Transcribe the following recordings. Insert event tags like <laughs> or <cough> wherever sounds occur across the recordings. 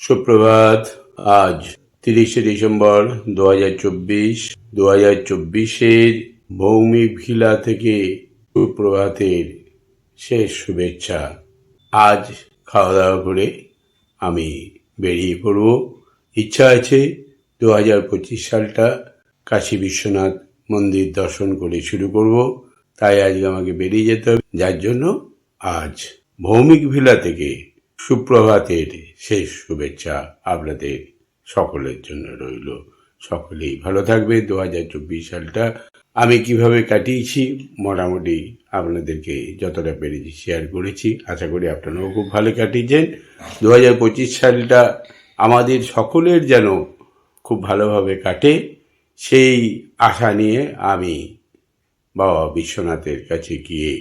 সুপ্রভাত, আজ তিরিশে ডিসেম্বর দু হাজার চব্বিশ, দু হাজার চব্বিশের ভৌমিক ভিলা থেকে সুপ্রভাতের শেষ শুভেচ্ছা। আজ খাওয়া দাওয়া করে আমি বেরিয়ে পড়ব। ইচ্ছা আছে দু হাজার পঁচিশ সালটা কাশী বিশ্বনাথ মন্দির দর্শন করে শুরু করব। তাই আজকে আমাকে বেরিয়ে যেতে হবে। যার জন্য আজ ভৌমিক ভিলা থেকে সুপ্রভাতের শেষ শুভেচ্ছা আপনাদের সকলের জন্য রইল। সকলেই ভালো থাকবে দু হাজার চব্বিশ সালটা আমি কীভাবে কাটিয়েছি মোটামুটি আপনাদেরকে যতটা পেরেছি শেয়ার করেছি। আশা করি আপনারাও খুব ভালো কাটিয়েছেন। দু হাজার পঁচিশ সালটা আমাদের সকলের যেন খুব ভালোভাবে কাটে, সেই আশা নিয়ে আমি বাবা বিশ্বনাথের কাছে গিয়ে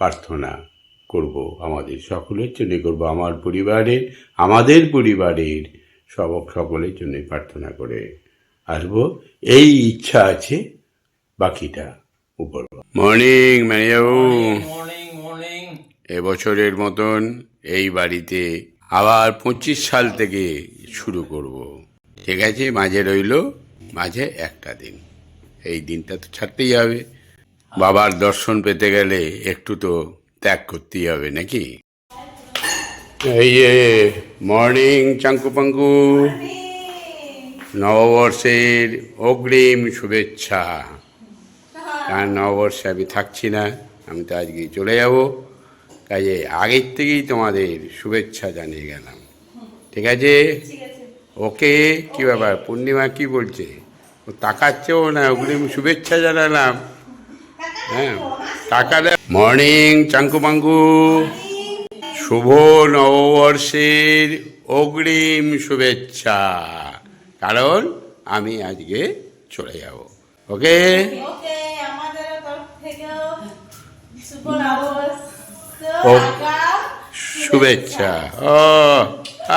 প্রার্থনা করব আমাদের সকলের জন্য করব। আমার পরিবারের আমাদের পরিবারের সব সকলের জন্য প্রার্থনা করে। আসব এই ইচ্ছা আছে বাকিটা উপর। মর্নিং ম্যানেজাবু মর্নিং মর্নিং এবছরের মতন এই বাড়িতে আবার পঁচিশ সাল থেকে শুরু করব। ঠিক আছে মাঝে রইল মাঝে একটা দিন। এই দিনটা তো ছাড়তেই হবে। বাবার দর্শন পেতে গেলে একটু তো ত্যাগ করতেই হবে নাকি এই যে মর্নিং চাঙ্কু পাঙ্কু নববর্ষের অগ্রিম শুভেচ্ছা কারণ নববর্ষে আমি থাকছি না আমি তো আজকে চলে যাব কাজে আগের থেকেই তোমাদের শুভেচ্ছা জানিয়ে গেলাম ঠিক আছে ওকে কি ব্যাপার পূর্ণিমা কি বলছে ও তাকাচ্ছেও না অগ্রিম শুভেচ্ছা জানালাম হ্যাঁ তাকালে মর্নিং চাঙ্কু পাঙ্কু শুভ নববর্ষের অগ্রিম শুভেচ্ছা। কারণ আমি আজকে চলে যাব। ওকে। শুভেচ্ছা। ও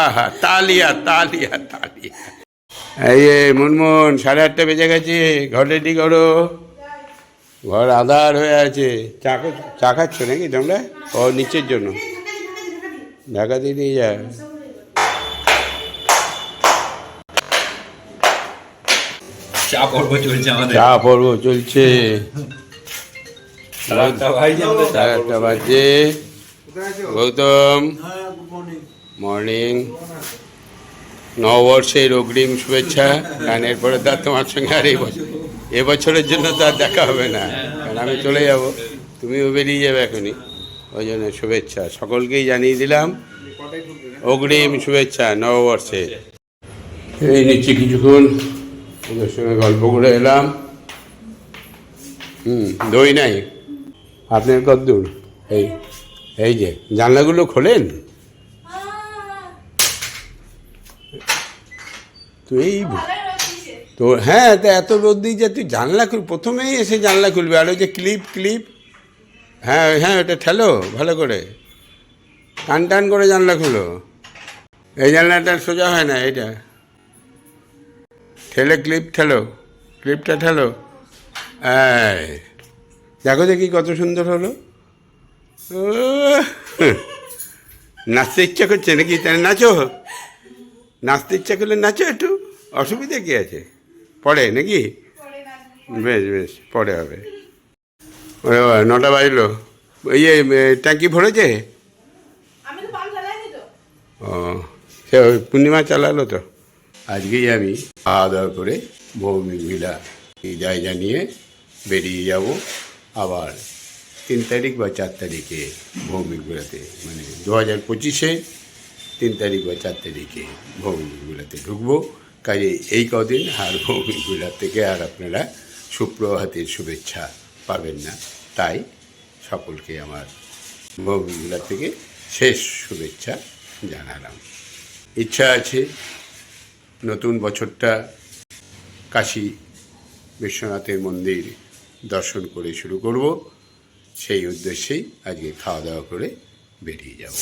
আহা তালিয়া তালিয়া তালিয়া। এই মুনমুন সাড়ে আটটা বেজে গেছে। ঘর রেডি করো। ঘর আধার হয়ে আছে। চা খা- চা খাচ্ছ নাকি তোমরা? ও নিচের জন্য। ঢাকা দিয়ে নিয়ে যা। চা পর্ব চলছে আমাদের। চা পর্ব চলছে। গৌতম। মর্নিং। নববর্ষের অগ্রিম শুভেচ্ছা। গানের পরে তো আর তোমার সঙ্গে আর এই বছর এবছরের জন্য তো আর দেখা হবে না। কারণ আমি চলে যাব। তুমিও বেরিয়ে যাবে এখনই। ওই জন্য শুভেচ্ছা। সকলকেই জানিয়ে দিলাম, অগ্রিম শুভেচ্ছা নববর্ষে। এই নিচ্ছি কিছুক্ষণ। ওদের সঙ্গে গল্প করে এলাম। হুম, দই নাই। আপনার কত দূর? এই এই যে, জানলাগুলো খোলেন? তো এই তো হ্যাঁ তা এত রোদ দিয়ে যে তুই জানলা খুল প্রথমেই এসে জানলা খুলবি, আর ওই যে ক্লিপ ক্লিপ। হ্যাঁ হ্যাঁ ওটা ঠেলো, ভালো করে। টান টান করে জানলা খুলো। এই জানলাটা সোজা হয় না এটা ঠেলে ক্লিপ, ঠেলো, ক্লিপটা ঠেলো। দেখো দেখি কত সুন্দর হলো। নাচতে ইচ্ছা করছে নাকি? তাহলে নাচো। নাচতে ইচ্ছা করলে নাচো একটু। অসুবিধা কী আছে? পরে নাকি? বেশ বেশ পরে হবে। নটা বাজলো। ইয়ে ট্যাঙ্কি ভরেছে? ও সে পূর্ণিমা চালালো তো। আজকেই আমি খাওয়া দাওয়া করে ভৌমিক ভিলা বিদায় জানিয়ে বেরিয়ে যাব আবার তিন তারিখ বা চার তারিখে ভৌমিক ভিলাতে মানে দু হাজার পঁচিশে তিন তারিখ বা চার তারিখে ভৌমিক ভিলাতে ঢুকবো। কাজে এই কদিন আর ভৌমিক ভিলা থেকে আর আপনারা সুপ্রভাতের শুভেচ্ছা পাবেন না। তাই সকলকে আমার ভৌমিক ভিলা থেকে শেষ শুভেচ্ছা জানালাম। ইচ্ছা আছে নতুন বছরটা কাশী বিশ্বনাথের মন্দির দর্শন করে শুরু করব। সেই উদ্দেশ্যেই আজকে খাওয়া দাওয়া করে বেরিয়ে যাব।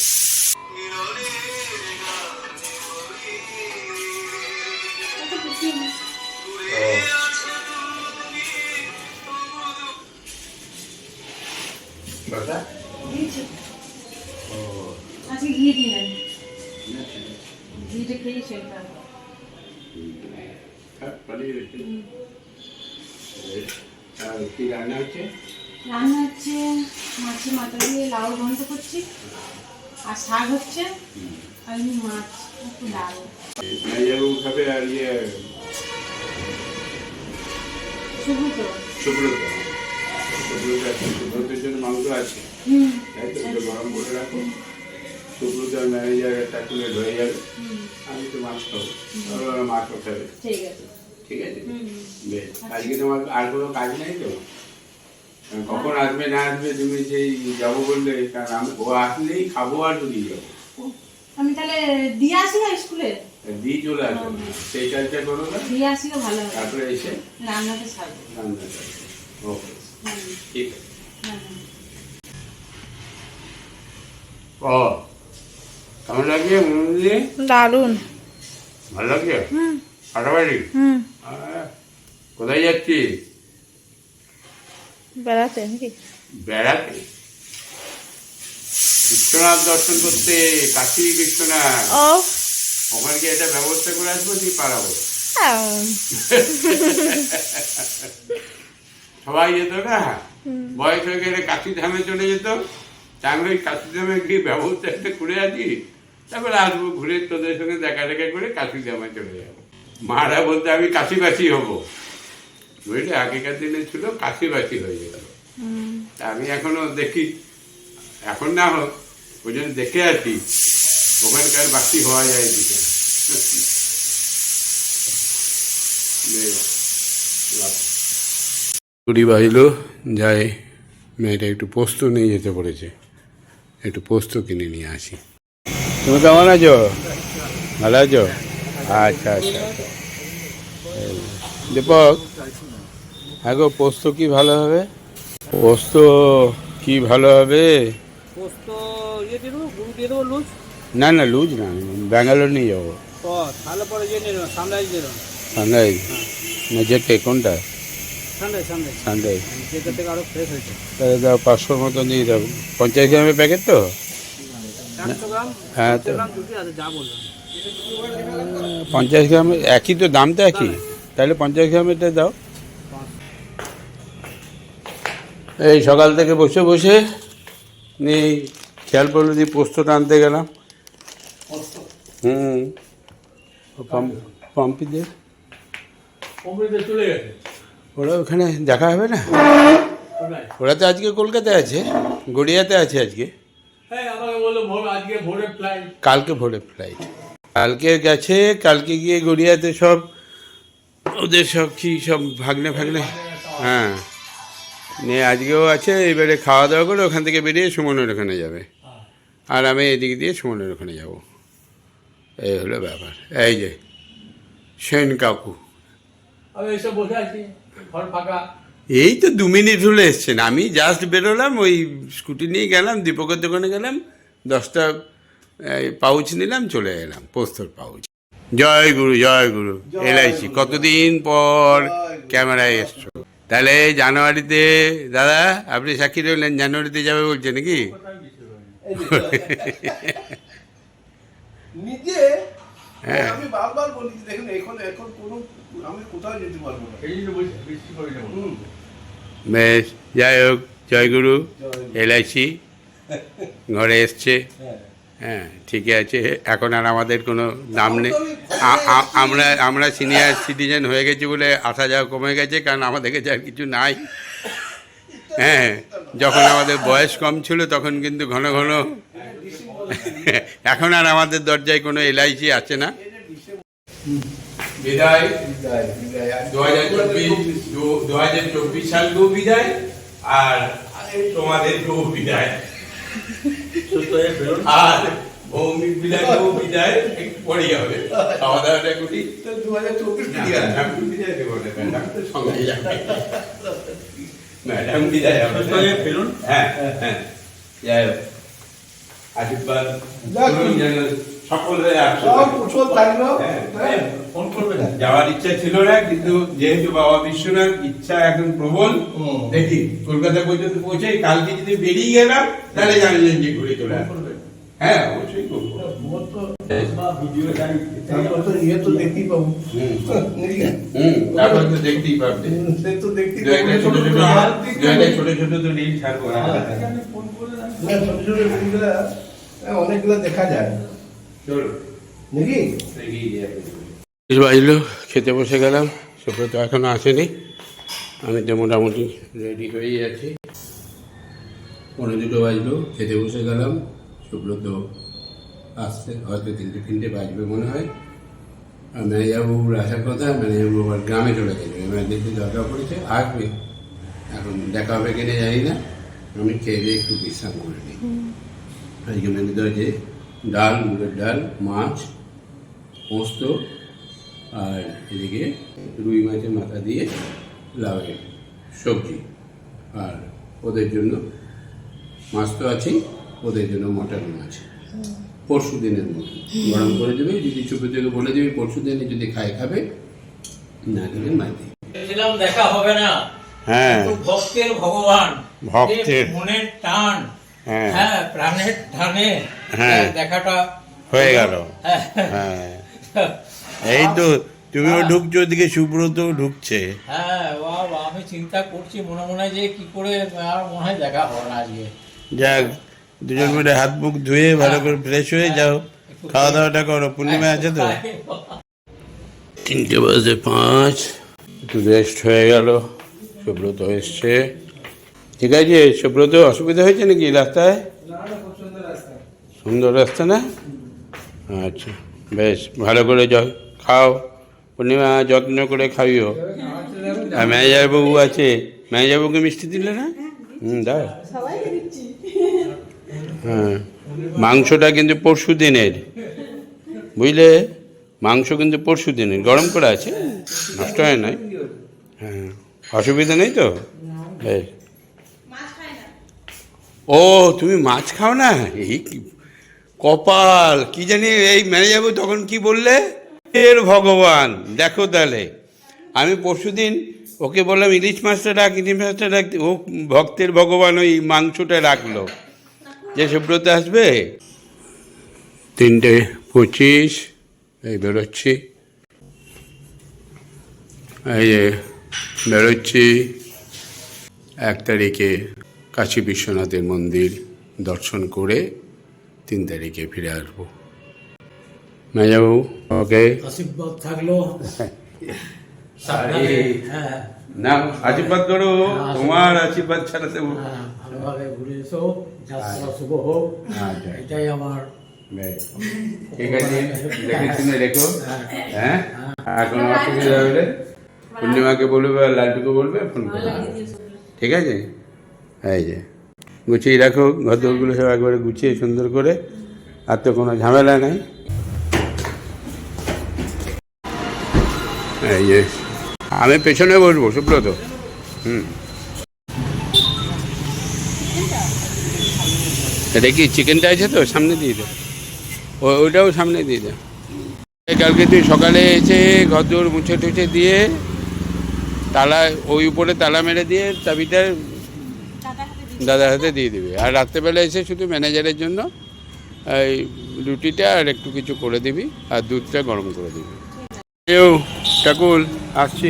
রান্না হচ্ছে মাছের মাথা দিয়ে লাউ ঘন্ট করছি আর শাক হচ্ছে আর মাছ একটু ডাল খাবে আর ইয়ে সুব্রত। সুব্রত সুব্রত আছে সুব্রতের জন্য মাংস আছে। তাই তো গরম করে রাখো। সুব্রত আর ম্যানেজার একটা তুলে ধরে যাবে আমি তো মাছ খাব। মাছ ঠিক আছে। ঠিক আছে? বেশ। আজকে তোমার আর কোনো কাজ নেই তো? কখন আসবে না আসবে তুমি সেই যাব বললে কারণ আমি ও আসলেই খাব আর বেরিয়ে যাব। আমি তাহলে দিয়ে আসি না স্কুলে? দিয়ে চলে আসব সেই কাজটা করো না? দিয়ে আসলে ভালো হবে তারপরে এসে রান্নাটা সারবো রান্না করবে ওকে। ঠিক আছে। হ্যাঁ হ্যাঁ। ও কেমন লাগছে মনে দারুণ ভালো লাগছে? ফাটাফাটি হুম। কোথায় যাচ্ছি বেড়াতে নাকি? বেড়াতে? বিশ্বনাথ দর্শন করতে কাশী বিশ্বনাথ। ও ওখানে কি একটা ব্যবস্থা করে আসব তুই পারাবো <laughs> সবাই যেত না? বয়স হয়ে গেলে কাশি ধামে চলে যেত। ওই কাশি ধামে গিয়ে ব্যবস্থা একটা করে আছি তারপরে আসব ঘুরে তোদের সঙ্গে দেখা দেখা করে কাশি ধামে চলে যাব। মারা বলতে আমি কাশিবাসী হব। বুঝলে? আগেকার দিনে ছিল কাশিবাসী হয়ে যেত। তা আমি এখনও দেখি। এখন না হোক ওই জন্য দেখে আছি ওখানকার বাসি হওয়া যায় দিকে কুড়ি বাজলো যাই মেয়েটা একটু পোস্ত নিয়ে যেতে পড়েছে। একটু পোস্ত কিনে নিয়ে আসি। তুমি কেমন আছো? ভালো আছো? আচ্ছা আচ্ছা আচ্ছা। দীপক হ্যাঁ গো পোস্ত কি ভালো হবে? পোস্ত কি ভালো হবে? পোস্ত লুজ? না না লুজ না ব্যাঙ্গালোর নিয়ে যাব। ও তাহলে পরে ইয়ে নিয়ে সানরাইজ দেবেন সানরাইজ? না যেতে কোনটা? Sunrise sunrise. সানরাইজ। যেটা থেকে আরও ফ্রেশ হয়েছে। তাহলে দাও পাঁচশোর মতো নিয়ে দাও পঞ্চাশ গ্রামের প্যাকেট তো? হ্যাঁ তো। পঞ্চাশ গ্রাম একই তো দাম তো একই। তাহলে পঞ্চাশ গ্রামেরটা দাও। এই সকাল থেকে বসে বসে নিয়ে খেয়াল পড়ল দিয়ে পোস্তটা আনতে গেলাম। হুম। পাম্পিদের? ওরা ওখানে দেখা হবে না? ওরা তো আজকে কলকাতায় আছে গড়িয়াতে আছে আজকে। হ্যাঁ কালকে ভোরে ফ্লাইট কালকে গেছে কালকে গিয়ে গড়িয়াতে সব ওদের সব কি সব ভাগনে ভাগনে হ্যাঁ। নিয়ে আজকেও আছে এবারে খাওয়া দাওয়া করে ওখান থেকে বেরিয়ে সুমনের ওখানে যাবে। আর আমি এদিক দিয়ে সুমনের ওখানে যাব। এই হলো ব্যাপার। এই যে সেন কাকু। এই তো দু মিনিট হলে এসছেন। আমি জাস্ট বেরোলাম ওই স্কুটি নিয়ে গেলাম দীপকের দোকানে গেলাম দশটা পাউচ নিলাম চলে এলাম পোস্তর পাউচ জয় গুরু জয় গুরু। এলআইসি কতদিন পর ক্যামেরায় এসছো? তাহলে জানুয়ারিতে দাদা আপনি সাক্ষী রইলেন জানুয়ারিতে যাবে বলছে নাকি? <laughs> নিজে হ্যাঁ। আমি বারবার বলি দেখুন এখন এখন কোনো আমি কোথাও যেতে পারব না। এই জন্য বলছি বৃষ্টি করে যাব। বেশ যাই হোক জয় গুরু এলআইসি ঘরে এসছে। হ্যাঁ। হ্যাঁ ঠিকই আছে এখন আর আমাদের কোনো দাম নেই। আমরা আমরা সিনিয়র সিটিজেন হয়ে গেছি বলে আসা যাওয়া কমে গেছে কারণ আমাদের কাছে আর কিছু নাই। হ্যাঁ যখন আমাদের বয়স কম ছিল তখন কিন্তু ঘন ঘন এখন আর আমাদের দরজায় কোনো এলআইসি আছে না? বিদায়। দু হাজার চব্বিশ দু হাজার চব্বিশ সালকেও বিদায় আর তোমাদেরকেও বিদায়। আর ভৌমিক বিদায়কেও বিদায় একটু পরেই হবে। খাওয়া দাওয়াটা করি দু হাজার চব্বিশ বিদায়। দেবো সঙ্গে যাবে। ম্যাডাম বিদায় হবে ফেরুন হ্যাঁ হ্যাঁ। যাই হোক। আশীর্বাদ। কুশল থাকল। হ্যাঁ, ফোন করবে না। যাওয়ার ইচ্ছা ছিল না কিন্তু যেহেতু বাবা বিশ্বনাথ ইচ্ছা এখন প্রবল। দেখি কলকাতা পর্যন্ত পৌঁছে কালকে যদি বেরিয়ে গেলাম তাহলে জানি যে ঘুরে চলে আসবে। হ্যাঁ দেখতেই দেখা যায় বাজলো, খেতে বসে গেলাম। সুব্রত এখনও আসেনি। আমি তো মোটামুটি রেডি হয়েই আছি। পনেরো দুটো বাজলো, খেতে বসে গেলাম। সুব্রত আসছে হয়তো তিনটে তিনটে বাজবে মনে হয়। আর ম্যানেজারবাবুর আসার কথা ম্যানেজারবাবু আবার গ্রামে চলে গেছে এমার্জেন্সি দরকার পড়েছে আসবে। এখন দেখা হবে কিনে জানি না। আমি খেয়ে দিয়ে একটু বিশ্রাম করে নিই। আজকে মেনুতে হয়েছে ডাল মুগের ডাল মাছ পোস্ত আর এদিকে রুই মাছের মাথা দিয়ে লাউয়ের সবজি। আর ওদের জন্য মাছ তো আছেই। ওদের জন্য মটন মাছ। পরশু দিনের মতো। গরম করে দেবে যদি চুপে থেকে বলে দেবে পরশু দিনে যদি খায় খাবে না খেলে মাইতে ভেবেছিলাম দেখা হবে না। হ্যাঁ। ভক্তের ভগবান ভক্তের। মনের টান। হ্যাঁ। হ্যাঁ প্রাণের টানে। হ্যাঁ। দেখাটা হয়ে গেল। হ্যাঁ। হ্যাঁ। এই তো তুমিও ঢুকছো ওদিকে সুব্রত ঢুকছে। হ্যাঁ বাবা আমি চিন্তা করছি মনে মনে যে কি করে আর মনে হয় দেখা হবে না আজকে। যাক দুজন মিলে হাত মুখ ধুয়ে ভালো করে ফ্রেশ হয়ে যাও। খাওয়া দাওয়াটা করো পূর্ণিমা আছে তো? তিনটে বাজে পাঁচ। একটু রেস্ট হয়ে গেল সুব্রত এসছে। ঠিক আছে সুব্রত অসুবিধা হয়েছে নাকি রাস্তায়? সুন্দর রাস্তা না? আচ্ছা বেশ ভালো করে যাও খাও। পূর্ণিমা যত্ন করে খাইও। আর ম্যানেজার বাবু আছে? ম্যানেজার বাবুকে মিষ্টি দিলে না? হুম দাও। হ্যাঁ মাংসটা কিন্তু পরশু দিনের। বুঝলে? মাংস কিন্তু পরশু দিনের। গরম করে আছে। নষ্ট হয় নাই। হ্যাঁ। অসুবিধা নেই তো? বেশ ও তুমি মাছ খাও না? এই কি- কপাল কি জানি এই ম্যানেজার বাবু তখন কি বললে? এর ভগবান দেখো তাহলে। আমি পরশুদিন ওকে বললাম ইলিশ মাছটা রাখ ইলিশ মাছটা রাখ। ও ভক্তের ভগবান ওই মাংসটা রাখল। যে সুব্রত আসবে। তিনটে পঁচিশ এই বেরোচ্ছি। এই যে বেরোচ্ছি। এক তারিখে কাশী বিশ্বনাথের মন্দির দর্শন করে তিন তারিখে ফিরে আসব। মেজাবু ওকে। আশীর্বাদ থাকল। হ্যাঁ <laughs> না আশীর্বাদ করো তোমার আশীর্বাদ ছাড়া তো ভালোভাবে ঘুরে এসো যাত্রা শুভ হোক আচ্ছা এটাই আমার ঠিক আছে দেখে শুনে রেখো হ্যাঁ আর কোনো অসুবিধা হলে পূর্ণিমাকে বলবে আর লালটুকে বলবে ফোন করবে ঠিক আছে এই যে গুছিয়ে রাখো ঘরদোরগুলো সব একবারে গুছিয়ে সুন্দর করে আর তো কোনো ঝামেলা নাই এই যে আমি পেছনে বসবো সুব্রত। হুম। এটা কি চিকেনটা আছে তো সামনে দিয়ে দে। ওইটাও সামনে দিয়ে দে। কালকে তুই সকালে এসে ঘর ঘরদোর মুছে টুছে দিয়ে তালা ওই উপরে তালা মেরে দিয়ে চাবিটা দাদার হাতে দিয়ে দিবি। আর রাত্রেবেলা এসে শুধু ম্যানেজারের জন্য এই রুটিটা আর একটু কিছু করে দিবি আর দুধটা গরম করে দিবি। এও আসছি।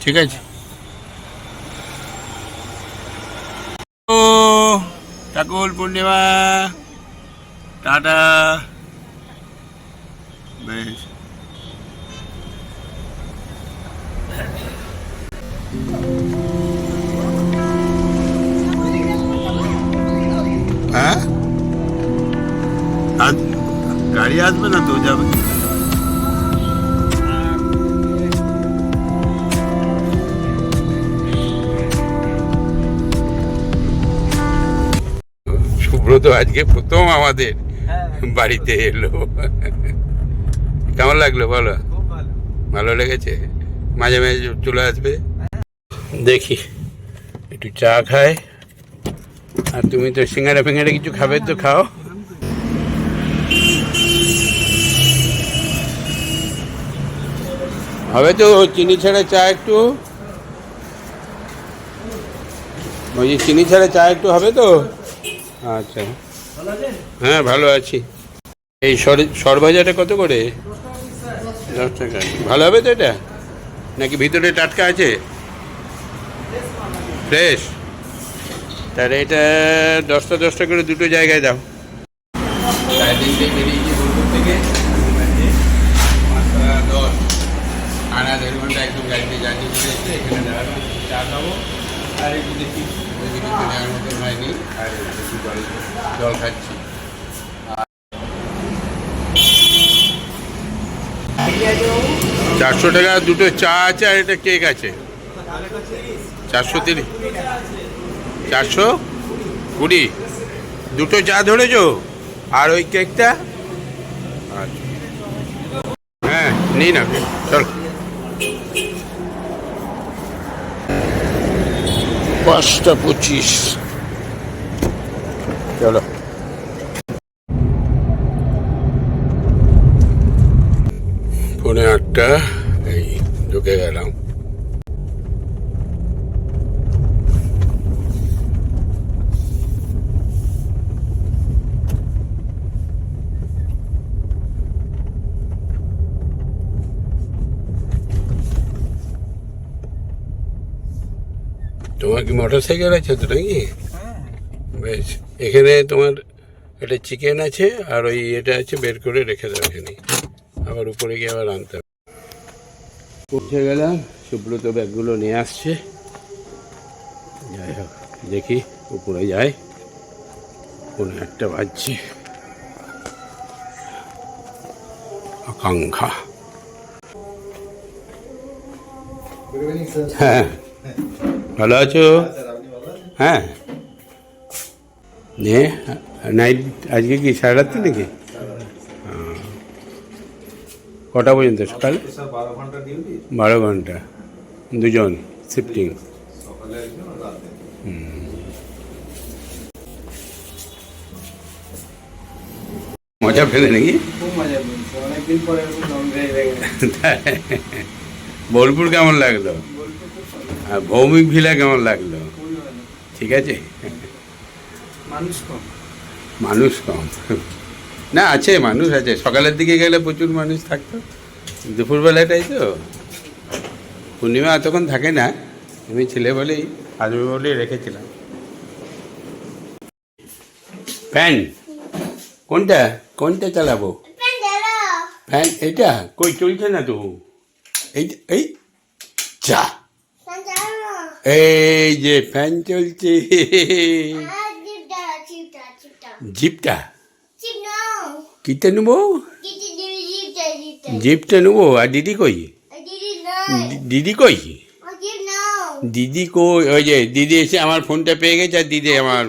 ঠিক আছে। ও ঠাকুর পূর্ণিমা। টাটা। বেশ। হ্যাঁ? আজ গাড়ি আসবে না তো যাবে? সুব্রত আজকে প্রথম আমাদের বাড়িতে এলো। কেমন লাগল বলো? ভালো লেগেছে? মাঝে মাঝে চলে আসবে? দেখি, একটু চা খায় আর তুমি তো সিঙ্গারা ফিঙ্গারা কিছু খাবে তো খাও। হবে তো চিনি ছাড়া চা একটু যে চিনি ছাড়া চা একটু হবে তো আচ্ছা হ্যাঁ ভালো আছি এই সর- সরভাজাটা কত করে দশ টাকা ভালো হবে তো এটা নাকি ভিতরে টাটকা আছে ফ্রেশ তাহলে এটা দশটা দশটা করে দুটো জায়গায় দাও সাড়ে তিনটে বেরিয়েছি বোলপুর থেকে পাঁচটা দশ আনা দেড় ঘণ্টা একদম গাড়িতে জার্নি করে জল খাচ্ছি চারশো টাকা দুটো চা আছে আর এটা কেক আছে। চারশো তিরিশ। চারশো কুড়ি। দুটো চা ধরেছো? আর ওই কেকটা? আচ্ছা। হ্যাঁ নিই না, চল। পাঁচটা পঁচিশ চলো পৌনে আটটা এই ঢুকে গেলাম তোমার কি মোটর সাইকেল আছে তো নাকি? বেশ এখানে তোমার একটা চিকেন আছে আর ওই এটা আছে বের করে রেখে দাও এখানে। আবার উপরে গিয়ে আবার আনতে হবে। পৌঁছে গেলাম সুব্রত ব্যাগগুলো নিয়ে আসছে। যাই হোক দেখি উপরে যাই পনেরো একটা বাজছে। আকাঙ্ক্ষা। হ্যাঁ। ভালো আছো? হ্যাঁ। নে নাইট আজকে কি সাড়ে রাত্রি নাকি। কটা পর্যন্ত? সকাল? বারো ঘণ্টা। দুজন শিফটিং মজা পেলে নাকি? বোলপুর কেমন লাগল? আর ভৌমিক ভিলা কেমন লাগল? ঠিক আছে? মানুষ কম। মানুষ কম। না আছে মানুষ আছে। সকালের দিকে গেলে প্রচুর মানুষ থাকতো। দুপুরবেলাটাই তো। পূর্ণিমা এতক্ষণ থাকে না। আমি ছেলে বলেই আসবে বলেই রেখেছিলাম। ফ্যান কোনটা? কোনটা চালাবো? ফ্যান এটা কই চলছে না তো? এই এই চা এই যে ফ্যান চলছে। জিপটা? কিতে নেব? জিপটা নেব? আর দিদি কই? দিদি কই? দিদি কই? ওই যে দিদি এসে আমার ফোনটা পেয়ে গেছে আর দিদি আমার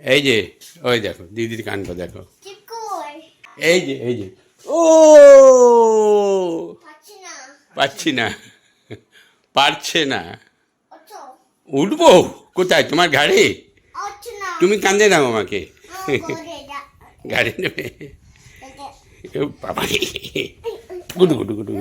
এই যে ওই দেখো দিদির কানটা দেখো। এই যে এই যে। ও! পাচ্ছি না। পারছে না। উঠবো? কোথায়? তোমার গাড়ি? তুমি কান্দে নাও আমাকে। গাড়ি নেবে। বাবা গুডু গুডু গুডু।